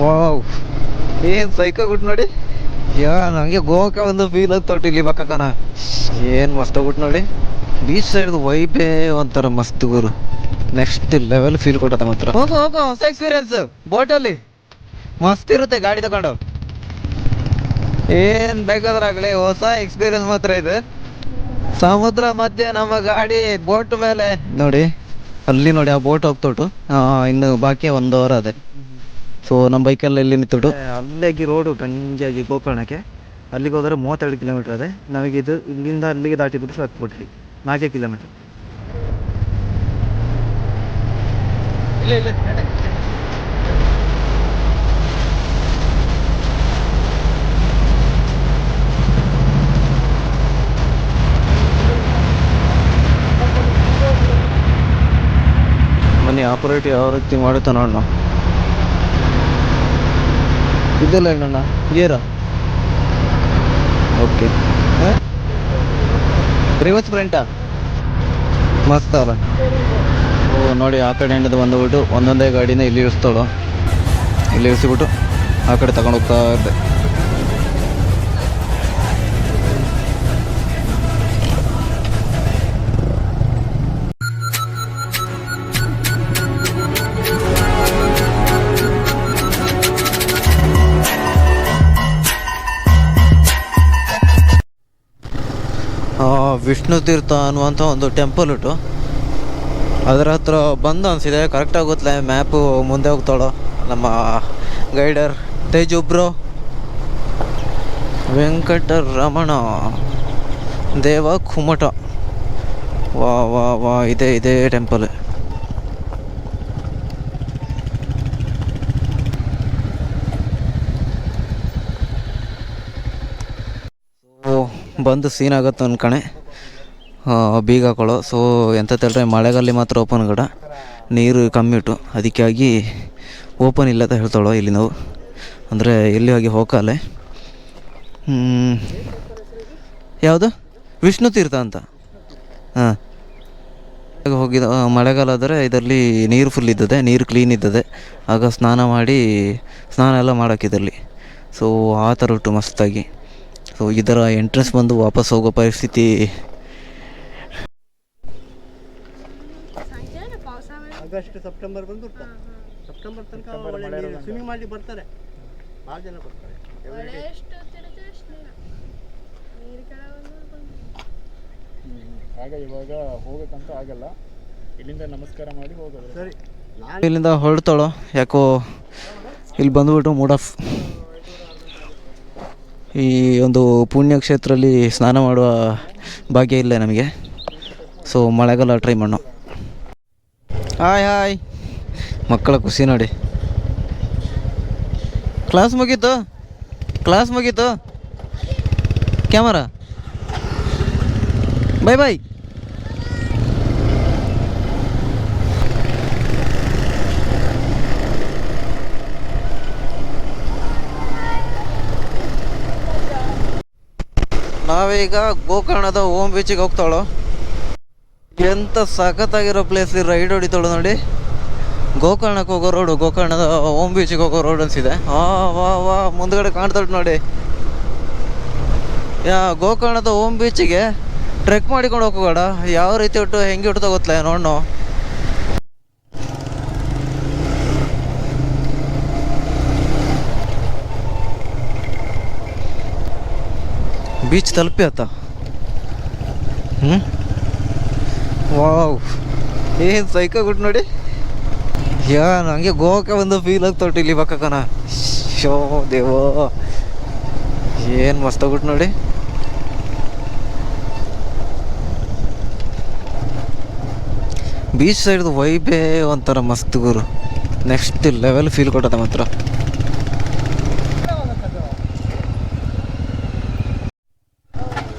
Wow. ಏನು ಗುಟ್ ನೋಡಿ. ಯಾ ನನಗೆ ಗೋವಾಕ ಒಂದು ಫೀಲ್ ಆಗ್ತೊಟ್ಟು ಇಲ್ಲಿ ಬಕ್ಕನ ಏನು ಮಸ್ತ್ ಗುಟ್ ನೋಡಿ. ಬೀಚ್ ಸೈಡ್ ವೈಬೇ ಒಂಥರ ಮಸ್ತ್ ಗುರು. ನೆಕ್ಸ್ಟ್ ಲೆವೆಲ್ ಫೀಲ್ ಕೊಟ್ಟ ಮಾತ್ರ. ಹೋಗು ಹೋಗು ಹೊಸ ಎಕ್ಸ್ಪೀರಿಯನ್ಸ್ ಬೋಟಲ್ಲಿ ಮಸ್ತ್ ಇರುತ್ತೆ ಗಾಡಿ ತಗೊಂಡು. ಏನು ಬೇಕಾದ್ರಾಗಲಿ ಹೊಸ ಎಕ್ಸ್ಪೀರಿಯನ್ಸ್ ಮಾತ್ರ ಇದೆ. ಸಮುದ್ರ ಮಧ್ಯೆ ನಮ್ಮ ಗಾಡಿ ಬೋಟ್ ಮೇಲೆ. ನೋಡಿ ಅಲ್ಲಿ ನೋಡಿ ಆ ಬೋಟ್ ಹೋಗ್ತೊಟ್ಟು ಆ, ಇನ್ನು ಬಾಕಿ ಒಂದು ಅವರ್ ಅದೇ. ಸೊ ನಮ್ಮ ಬೈಕಲ್ಲಿ ಇಲ್ಲಿ ನಿಂತುಬಿಟ್ಟು ಅಲ್ಲಿಗೆ ರೋಡು ಗಂಜಾಗಿ ಗೋಕರ್ಣಕ್ಕೆ. ಅಲ್ಲಿಗೆ ಹೋದರೆ ಮೂವತ್ತೆರಡು ಕಿಲೋಮೀಟರ್ ಅದೇ. ನಮಗೆ ಇದು ಇಲ್ಲಿಂದ ಅಲ್ಲಿಗೆ ದಾಟಿಬಿಟ್ಟು ಸಾಕ್ಬಿಟ್ರಿ ನಾಲ್ಕೇ ಕಿಲೋಮೀಟರ್ ಮನೆ ಆಪರೇಟ್ ಯಾವ ರೀತಿ ಮಾಡುತ್ತೆ ನೋಡೋಣ ಇದೆಲ್ಲ ಏನಣ್ಣ? ಗೇರ ಓಕೆ ರಿವರ್ಸ್ ಫ್ರಂಟಾ ಮಸ್ತ್ ಅಲ್ಲ ಓ, ನೋಡಿ, ಆ ಕಡೆ ಹಿಂಡದು ಬಂದುಬಿಟ್ಟು ಒಂದೊಂದೇ ಗಾಡಿನ ಇಲ್ಲಿ ಇಳಿಸ್ತಾಳು. ಇಲ್ಲಿ ಇಳಿಸಿಬಿಟ್ಟು ಆ ಕಡೆ ತಗೊಂಡು ಹೋಗ್ತಾ ಇದ್ದೆ. ವಿಷ್ಣು ತೀರ್ಥ ಅನ್ನುವಂಥ ಒಂದು ಟೆಂಪಲ್ ಉಂಟು. ಅದರ ಹತ್ರ ಬಂದು ಅನಿಸಿದೆ ಕರೆಕ್ಟಾಗಿ ಗೊತ್ತಿಲ್ಲ ಮ್ಯಾಪು ಮುಂದೆ ಹೋಗ್ತಾಳೋ, ನಮ್ಮ ಗೈಡರ್ ತೇಜು ಬ್ರೋ ವೆಂಕಟರಮಣ, ದೇವ ಕುಮಟ. ವಾ ವಾ ವಾ, ಇದೇ ಇದೇ ಟೆಂಪಲ್ ಬಂದು ಸೀನ್ ಆಗತ್ತೆ ಅನ್ಕಣೆ ಬೀಗ ಹಾಕೊಳ್ಳೋ ಸೊ ಎಂತ ಹೇಳಿದ್ರೆ ಮಳೆಗಾಲಿ ಮಾತ್ರ ಓಪನ್ ಗಡ. ನೀರು ಕಮ್ಮಿ ಇಟ್ಟು, ಅದಕ್ಕಾಗಿ ಓಪನ್ ಇಲ್ಲ ಅಂತ ಹೇಳ್ತಾಳೆ ಇಲ್ಲಿ ನಾವು. ಅಂದರೆ, ಎಲ್ಲಿ ಹೋಗಿ ಹೋಗಲ್ಲ ಯಾವುದು? ವಿಷ್ಣು ತೀರ್ಥ ಅಂತ. ಹಾಂ. ಹೋಗಿದ ಮಳೆಗಾಲ ಆದರೆ ಇದರಲ್ಲಿ ನೀರು ಫುಲ್ ಇದ್ದದೆ, ನೀರು ಕ್ಲೀನ್ ಇದ್ದದೆ. ಆಗ ಸ್ನಾನ ಮಾಡಿ, ಸ್ನಾನ ಎಲ್ಲ ಮಾಡೋಕ್ಕಿದ್ರಲ್ಲಿ ಸೊ ಆ ಥರ ಉಂಟು ಮಸ್ತಾಗಿ. ಸೊ ಇದರ ಎಂಟ್ರೆನ್ಸ್ ಬಂದು ವಾಪಸ್ ಹೋಗೋ ಪರಿಸ್ಥಿತಿ ಆಗಸ್ಟ್ ಸೆಪ್ಟೆಂಬರ್ ಬಂದು ಸೆಪ್ಟೆಂಬರ್ ತನಕ ಒಳ್ಳೆ ಸ್ವಿಮ್ಮಿಂಗ್ ಮಾಡಿ ಬರ್ತಾರೆ. ಭಾಳ ಜನ ಬರ್ತಾರೆ. ಆಗ ಇವಾಗ ಹೋಗಕ್ಕಂತ ಆಗಲ್ಲ. ಇಲ್ಲಿಂದ ನಮಸ್ಕಾರ ಮಾಡಿ ಹೋಗೋದು. ಸರಿ. ನಾನು ಇಲ್ಲಿಂದ ಹೊರಡ್ತಾಳೋ? ಯಾಕೋ ಇಲ್ಲಿ ಬಂದ್ಬಿಟ್ಟು ಮೂಡ್ ಆಫ್ ಈ ಒಂದು ಪುಣ್ಯಕ್ಷೇತ್ರದಲ್ಲಿ ಸ್ನಾನ ಮಾಡುವ ಭಾಗ್ಯ ಇಲ್ಲ ನಮಗೆ. ಸೊ ಮಳೆಗಾಲ ಟ್ರೈ ಮಾಡೋ ಹಾಯ್ ಹಾಯ್. ಮಕ್ಕಳ ಖುಷಿ ನೋಡಿ. ಕ್ಲಾಸ್ ಮುಗೀತು? ಕ್ಲಾಸ್ ಮುಗೀತು? ಕ್ಯಾಮರಾ? Bye bye. ನಾವೀಗ ಗೋಕರ್ಣದ ಓಮ್ ಬೀಚಿಗೆ ಹೋಗ್ತಾಳೋ ಎಂತ ಸಖತ್ತಾಗಿರೋ ಪ್ಲೇಸ್ ರೈಡ್ ಹೊಡಿತಾಳು ನೋಡಿ. ಗೋಕರ್ಣಕ್ಕೆ ಹೋಗೋ ರೋಡು ಗೋಕರ್ಣದ ಓಮ್ ಬೀಚಿಗೆ ಹೋಗೋ ರೋಡ್ ಅನ್ಸಿದೆ. ಆ, ವಾ ವಾ, ಮುಂದ್ಗಡೆ ಕಾಣ್ತಾಳು ನೋಡಿ. ಯಾ, ಗೋಕರ್ಣದ ಓಮ್ ಬೀಚಿಗೆ ಟ್ರೆಕ್ ಮಾಡಿಕೊಂಡು ಹೋಗೋಣ ಯಾವ ರೀತಿ ಉಟ್ಟು ಹೆಂಗೆ ಉಂಟು ಗೊತ್ತಿಲ್ಲ ನೋಡೋಣ ಬೀಚ್ ತಲುಪಿ ಆತ ಹ್ಞೂ ವಾವ್. ಏನು ಗುಟ್ ನೋಡಿ. ಯಾ, ನಂಗೆ ಗೋವಾಕ್ಕೆ ಒಂದು ಫೀಲ್ ಆಗ್ತೊಟ್ಟು ಇಲ್ಲಿ ಬಕ್ಕನ ಶೋ, ದೇವೋ. ಏನು ಮಸ್ತ್ ಆಗ್ಬಿಟ್ಟು ನೋಡಿ. ಬೀಚ್ ಸೈಡ್ದು ವೈಬೇ ಒಂಥರ ಮಸ್ತ್ ಗುರು. ನೆಕ್ಸ್ಟ್ ಲೆವೆಲ್ ಫೀಲ್ ಕೊಟ್ಟದ ಮಾತ್ರ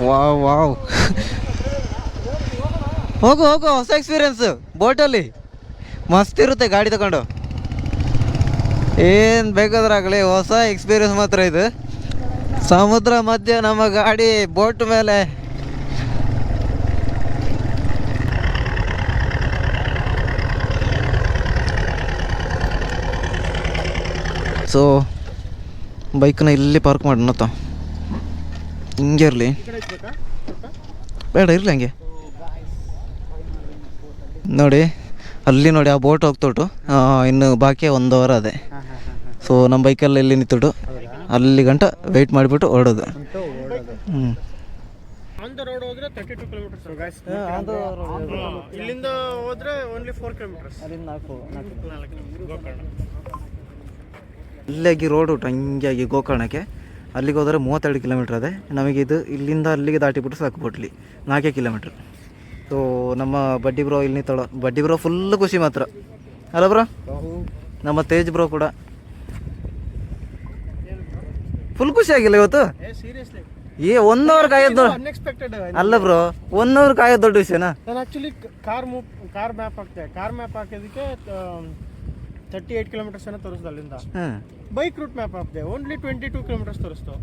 ವಾವ್ ವಾವ್. ಹೋಗು ಹೋಗು, ಹೊಸ ಎಕ್ಸ್ಪೀರಿಯನ್ಸ್ ಬೋಟಲ್ಲಿ ಮಸ್ತ್ ಇರುತ್ತೆ ಗಾಡಿ ತಗೊಂಡು. ಏನು ಬೇಕಾದ್ರಾಗಲಿ ಹೊಸ ಎಕ್ಸ್ಪೀರಿಯನ್ಸ್ ಮಾತ್ರ ಇದು. ಸಮುದ್ರ ಮಧ್ಯೆ ನಮ್ಮ ಗಾಡಿ ಬೋಟ್ ಮೇಲೆ. ಸೊ ಬೈಕ್ನ ಇಲ್ಲಿ ಪಾರ್ಕ್ ಮಾಡೋಣ ಹಿಂಗೆ ಇರಲಿ? ಬೇಡ, ಇರಲಿ ಹಂಗೆ. ನೋಡಿ ಅಲ್ಲಿ ನೋಡಿ ಆ ಬೋಟ್ ಹೋಗ್ತೊಟ್ಟು ಇನ್ನು ಬಾಕಿ ಒಂದು ಅವರ್ ಅದೇ. ಸೊ ನಮ್ಮ ಬೈಕಲ್ಲಿ ಇಲ್ಲಿ ನಿಂತುಟ್ಟು ಹೌದಾ ಅಲ್ಲಿ ಗಂಟ ವೆಯ್ಟ್ ಮಾಡಿಬಿಟ್ಟು ಓಡೋದು. ಹ್ಞೂ ಇಲ್ಲಿಂದ ಹೋದ್ರೆ ಓನ್ಲಿ ಫೋರ್ ಕಿಲೋಮೀಟರ್ಸ್ ಗೋಕರ್ಣ. ಇಲ್ಲಾಗಿ ರೋಡ್ ಉಂಟು ಹಂಗಾಗಿ ಗೋಕರ್ಣಕ್ಕೆ. ಅಲ್ಲಿಗೆ ಹೋದರೆ ಮೂವತ್ತೆರಡು ಕಿಲೋಮೀಟ್ರ್ ಅದೇ. ನಮಗೆ ಇದು ಇಲ್ಲಿಂದ ಅಲ್ಲಿಗೆ ದಾಟಿಬಿಟ್ಟು ಸಾಕು ಬೋಟ್ಲಿ ನಾಲ್ಕೇ ಕಿಲೋಮೀಟ್ರ್ ಸೊ ನಮ್ಮ ಬಡ್ಡಿ ಬ್ರೋ ಇಲ್ಲಿ ನಿಂತಳ. ಬಡ್ಡಿ ಬ್ರೋ ಫುಲ್ ಖುಷಿ ಮಾತ್ರ. ಅಲ್ಲ ಬ್ರೋ ನಮ್ಮ ತೇಜ್ ಬ್ರೋ ಕೂಡ. ಫುಲ್ ಖುಷಿ ಆಗಿಲ್ಲ ಇವತ್ತು? ಏ ಒನ್ ಅವರ್ ಕಾಯೋದು. ಅಲ್ಲ ಬ್ರೋ ಒನ್ ಅವರ್ ಕಾಯೋದು ದೊಡ್ಡ ವಿಷಯನಾ? ನಾನು actually car move car map ಹಾಕ್ತೆ car map ಹಾಕಿದಕ್ಕೆ ತರ್ಟಿ ಏಟ್ ಕಿಲೋಮೀಟರ್ಸ್ ಏನೋ ತೋರಿಸ್ದು ಅಲ್ಲಿಂದ. ಬೈಕ್ ರೂಟ್ ಮ್ಯಾಪ್ ಹಾಕ್ತೆ ಓನ್ಲಿ ಟ್ವೆಂಟಿ ಟೂ ಕಿಲೋಮೀಟರ್ಸ್ ತೋರಿಸ್ತು.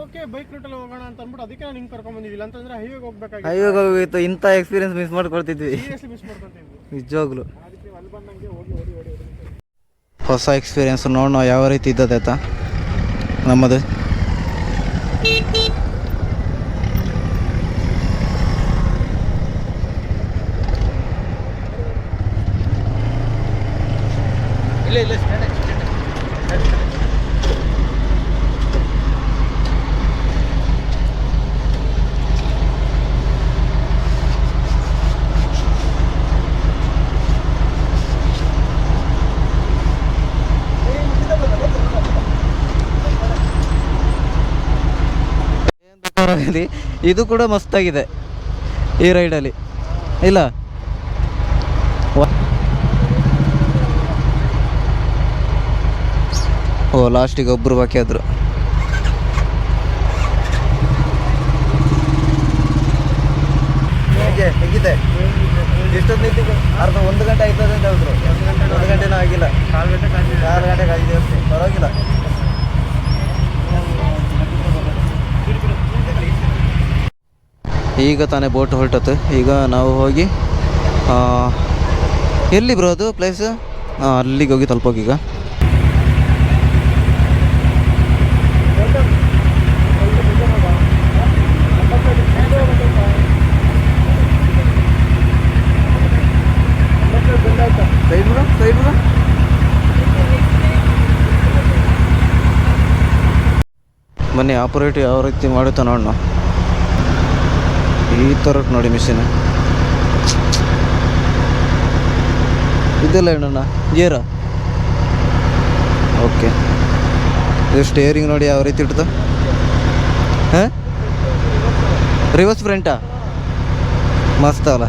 ಓಕೆ ಬೈಕ್ ರೂಟಲ್ಲಿ ಹೋಗೋಣ ಅಂತ ಅಂದ್ಬಿಟ್ಟು ಅದಕ್ಕೆ ನಾನು ಹಿಂಗೆ ಕರ್ಕೊಂಡ್ ಬಂದಿದ್ದಿಲ್ಲ ಅಂತಂದ್ರೆ ಹೈವೇಗೆ ಹೋಗ್ಬೇಕಾಗಿತ್ತು. ಹೈವೇಗೆ ಹೋಗಿತ್ತು ಇಂಥ ಎಕ್ಸ್ಪೀರಿಯನ್ಸ್ ಮಿಸ್ ಮಾಡ್ಕೊಳ್ತಿದ್ವಿ. ಸೀರಿಯಸ್ಲಿ ಮಿಸ್ ಮಾಡ್ಕೊಳ್ತಿದ್ವಿ. ನಿಜವಾಗ್ಲು. ಅದಕ್ಕೆ ಅಲ್ಲಿ ಬಂದಂಗೆ ಹೋಗಿ ಓಡಿ ಓಡಿ ಓಡಿ ಹೊಸ ಎಕ್ಸ್ಪೀರಿಯನ್ಸ್ ನೋಡೋಣ ಯಾವ ರೀತಿ ಇದ್ದದೆ ಆಯ್ತಾ ನಮ್ಮದು ಇಲ್ಲ ಇಲ್ಲ ಇದು ಕೂಡ ಮಸ್ತಾಗಿದೆ ಈ ರೈಡಲ್ಲಿ. ಇಲ್ಲ? ಓ ಲಾಸ್ಟಿಗೆ ಒಬ್ಬರು ಬಾಕಿ ಆದರು. ಹೇಗಿದೆ? ಎಷ್ಟೊತ್ತು ನಿಂತಿದ್ದು? ಅರ್ಧ ಒಂದು ಗಂಟೆ ಆಯ್ತದೆ ಅಂತ ಹೇಳಿದ್ರು. ಒಂದು ಗಂಟೆನೂ ಆಗಿಲ್ಲ. ಕಾಲು ಗಂಟೆ ಕಾಲು ಆರು ಗಂಟೆ ಆಗಿದೆ ಅಷ್ಟೇ ಪರವಾಗಿಲ್ಲ. ಈಗ ತಾನೇ ಬೋಟ್ ಹೊರಟತ್ತು ಈಗ ನಾವು ಹೋಗಿ ಎಲ್ಲಿ ಬ್ರೋ ಅದು ಪ್ಲೇಸ್ ಅಲ್ಲಿಗೆ ಹೋಗಿ ತಲುಪೋಗೀಗ ಬನ್ನಿ ಆಪರೇಟ್ ಯಾವ ರೀತಿ ಮಾಡುತ್ತಾ ನೋಡೋಣ. ಈ ಥರ ನೋಡಿ ಮಿಷಿನ್ ಇದೆಲ್ಲ ಏನಣ್ಣ? ಗೇರ ಓಕೆ ಇದು ಸ್ಟೇರಿಂಗ್ ನೋಡಿ ಯಾವ ರೀತಿ ಇಡ್ತು ಹಾಂ? ರಿವರ್ಸ್ ಫ್ರಂಟಾ ಮಸ್ತ್ ಅಲ್ಲ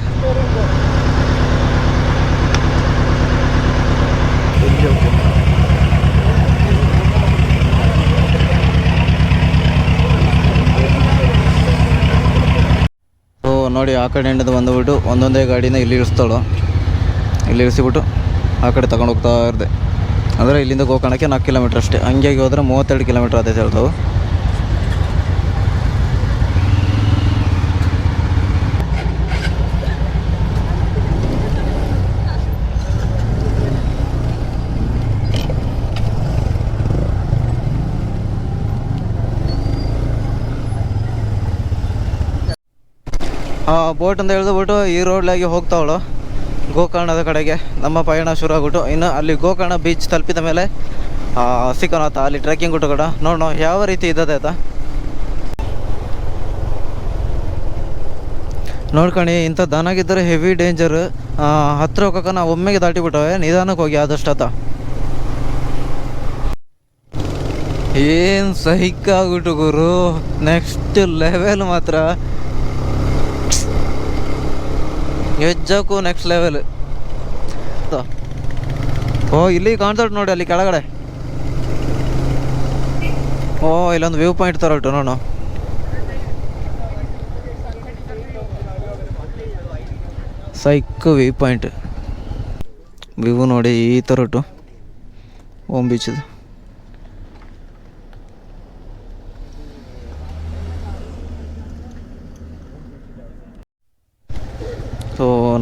ಸೊ ನೋಡಿ, ಆ ಕಡೆ ಎಂಡದ ಬಂದುಬಿಟ್ಟು ಒಂದೊಂದೇ ಗಾಡಿನ ಇಲ್ಲಿ ಇಳಿಸ್ತಾಳು. ಇಲ್ಲಿ ಇಳಿಸಿಬಿಟ್ಟು ಆ ಕಡೆ ತಗೊಂಡು ಹೋಗ್ತಾ ಇರ್ದೆ. ಅಂದರೆ ಇಲ್ಲಿಂದ ಗೋಕರ್ಣಕ್ಕೆ ನಾಲ್ಕು ಕಿಲೋಮೀಟ್ರ್ ಅಷ್ಟೇ. ಹಂಗಾಗಿ ಹೋದರೆ ಮೂವತ್ತೆರಡು ಕಿಲೋಮೀಟ್ರ್ ಆದೈತೆ ಹೇಳ್ತಾವೆ. ಬೋಟ್ ಅಂತ ಹೇಳಿದ್ಬಿಟ್ಟು ಈ ರೋಡ್ಲಾಗಿ ಹೋಗ್ತಾವಳು, ಗೋಕರ್ಣದ ಕಡೆಗೆ. ನಮ್ಮ ಪಯಣ ಶುರು ಆಗ್ಬಿಟ್ಟು ಇನ್ನು ಅಲ್ಲಿ ಗೋಕರ್ಣ ಬೀಚ್ ತಲುಪಿದ ಮೇಲೆ ಸಿಕ್ಕೋಣ ಆತ. ಅಲ್ಲಿ ಟ್ರೆಕ್ಕಿಂಗ್ ಗುಟ್ಟು ಕೂಡ ನೋಡೋಣ ಯಾವ ರೀತಿ ಇದ್ದದೆ ಆಯ್ತಾ ನೋಡ್ಕಣಿ ಇಂಥ ದನಾಗಿದ್ದರೆ ಹೆವಿ ಡೇಂಜರ್ ಹತ್ರ ಹೋಗಕ್ಕೆ ನಾವು ಒಮ್ಮೆಗೆ ದಾಟಿಬಿಟ್ಟವೆ. ನಿಧಾನಕ್ಕೆ ಹೋಗಿ ಆದಷ್ಟು ಆತ. ಏನು ಸಹಿಕ್ಕಾಗ್ಬಿಟ್ಟು ಗುರು. ನೆಕ್ಸ್ಟ್ ಲೆವೆಲ್ ಮಾತ್ರ. ಹೆಜ್ಜಕ್ಕೂ ನೆಕ್ಸ್ಟ್ ಲೆವೆಲ್ ಓ, ಇಲ್ಲಿ ಕಾಣ್ತಟ್ ನೋಡಿ, ಅಲ್ಲಿ ಕೆಳಗಡೆ. ಓ, ಇಲ್ಲೊಂದು ವ್ಯೂ ಪಾಯಿಂಟ್ ಥರ ಉಂಟು, ನೋಡು. ಸೈಕ್ ವ್ಯೂ ಪಾಯಿಂಟ್ ವ್ಯೂ ನೋಡಿ ಈ ಥರ ಉಂಟು. ಓಮ್ ಬೀಚದು.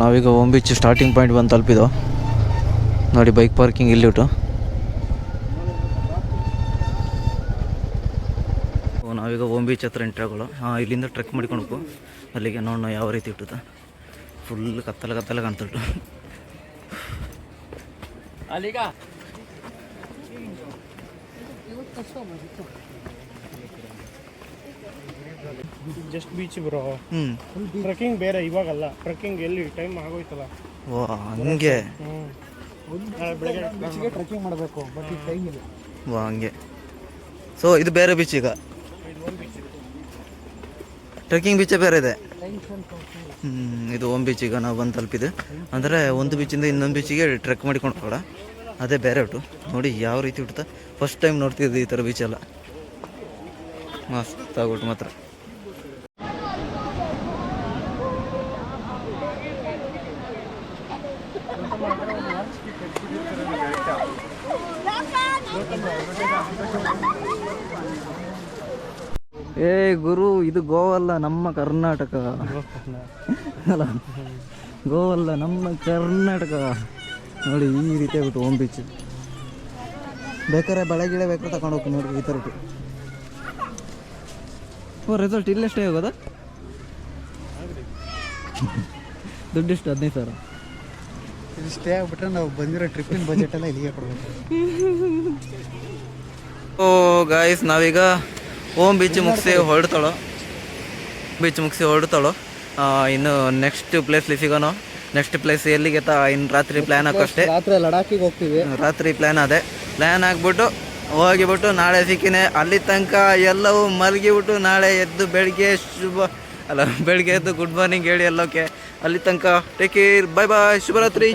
ನಾವೀಗ ಓಮ್ ಬೀಚ್ ಸ್ಟಾರ್ಟಿಂಗ್ ಪಾಯಿಂಟ್ ಬಂದು ತಲುಪಿದೋ ನೋಡಿ ಬೈಕ್ ಪಾರ್ಕಿಂಗ್ ಇಲ್ಲಿಟ್ಟು ನಾವೀಗ ಓಮ್ ಬೀಚ್ ಹತ್ರ ಎಂಟ್ರಾಗಳು ಹಾಂ, ಇಲ್ಲಿಂದ ಟ್ರೆಕ್ ಹೋಗು. ಅಲ್ಲಿಗೆ ನೋಡೋಣ ಯಾವ ರೀತಿ ಇಟ್ಟದ ಫುಲ್ ಕತ್ತಲ ಕತ್ತಲ ಕಾಣ್ತಿಟ್ಟು ಅಲ್ಲಿಗ? ಜಸ್ಟ್ ಬೀಚ್ ಬ್ರೋ ಹ್ಞೂ ಟ್ರೆಕ್ಕಿಂಗ್ ಬೇರೆ ಇವಾಗಲ್ಲ. ಟ್ರೆಕ್ಕಿಂಗ್ ಎಲ್ಲಿ? ಟೈಮ್ ಆಗೋಯ್ತಲ್ಲ. ವಾ ಹಂಗೆ. ಹ್ಞೂ ನಾಳೆ ಬೆಳಗ್ಗೆ ಬೀಚ್ಗೆ ಟ್ರೆಕ್ಕಿಂಗ್ ಮಾಡಬೇಕು ಬಟ್ ಈಗ ಟೈಮ್ ಇಲ್ಲ. ವಾ ಹಂಗೆ. ಸೊ ಇದು ಬೇರೆ ಬೀಚ್ ಈಗ? ಟ್ರೆಕ್ಕಿಂಗ್ ಬೀಚೇ ಬೇರೆ ಇದೆ? ಹ್ಮ್, ಇದು ಓಮ್ ಬೀಚ್ ಈಗ ನಾವು ಬಂದು ತಲುಪಿದೆ ಅಂದರೆ ಒಂದು ಬೀಚಿಂದ ಇನ್ನೊಂದು ಬೀಚಿಗೆ ಟ್ರೆಕ್ ಮಾಡಿಕೊಂಡು ಹೋಗೋಣ. ಅದೇ ಬೇರೆ ಊಟ ನೋಡಿ ಯಾವ ರೀತಿ ಹುಟ್ಟುತ್ತಾ ಫಸ್ಟ್ ಟೈಮ್ ನೋಡ್ತಿದ್ದೆ ಈ ಥರ ಬೀಚೆಲ್ಲ ಮಸ್ತ್ ಆಗ್ಬಿಟ್ಟು ಮಾತ್ರ. ಏ ಗುರು ಇದು ಗೋವಲ್ಲ ನಮ್ಮ ಕರ್ನಾಟಕ. ಅಲ್ಲ ಗೋವಲ್ಲ ನಮ್ಮ ಕರ್ನಾಟಕ. ನೋಡಿ ಈ ರೀತಿ ಆಗ್ಬಿಟ್ಟು ಓಮ್ ಬೀಚ್ ಬೇಕಾರೆ ಬೆಳಗ್ಗೆ ಬೇಕಾದ್ರೆ ತಗೊಂಡು ಹೋಗ್ತೀನಿ ನೋಡಿ ಈ ಥರ ಓ ರಿಸಲ್ಟ್ ಇಲ್ಲಷ್ಟೇ ಹೋಗೋದಾ ದುಡ್ಡಿಷ್ಟು ಹದಿನೈದು ಸಾವಿರ. ಇದು ಸ್ಟೇ ಆಗ್ಬಿಟ್ರೆ ನಾವು ಬಂದಿರೋ ಟ್ರಿಪ್ಪಿನ ಬಜೆಟ್ ಎಲ್ಲ ಇಲ್ಲಿಗೆ ಕೊಡಬೇಕು. ಓ ಗಾಯ್ಸ್ ನಾವೀಗ ಓಮ್ ಬೀಚ್ ಮುಗಿಸಿ ಹೊರಡ್ತಾಳೋ? ಬೀಚ್ ಮುಗಿಸಿ ಹೊರಡ್ತಾಳೋ? ಇನ್ನು ನೆಕ್ಸ್ಟ್ ಪ್ಲೇಸ್ ಸಿಗೋಣ. ನೆಕ್ಸ್ಟ್ ಪ್ಲೇಸ್ ಎಲ್ಲಿಗೆ ತಾ ಇನ್ನು ರಾತ್ರಿ ಪ್ಲ್ಯಾನ್ ಹಾಕೋಷ್ಟೇ ರಾತ್ರಿ ಲಡಾಖಿಗೆ ಹೋಗ್ತೀವಿ. ರಾತ್ರಿ ಪ್ಲ್ಯಾನ್ ಅದೇ. ಪ್ಲ್ಯಾನ್ ಹಾಕ್ಬಿಟ್ಟು ಹೋಗಿಬಿಟ್ಟು ನಾಳೆ ಸಿಕ್ಕಿನೇ. ಅಲ್ಲಿ ತನಕ ಎಲ್ಲವೂ ಮಲಗಿಬಿಟ್ಟು ನಾಳೆ ಎದ್ದು ಬೆಳಿಗ್ಗೆ ಶುಭ ಅಲ್ಲ ಬೆಳಿಗ್ಗೆ ಎದ್ದು ಗುಡ್ ಮಾರ್ನಿಂಗ್ ಹೇಳಿ ಎಲ್ಲೋಕೆ. ಅಲ್ಲಿ ತನಕ ಟೇಕ್ ಕೇರ್ ಬಾಯ್ ಬಾಯ್ ಶುಭರಾತ್ರಿ.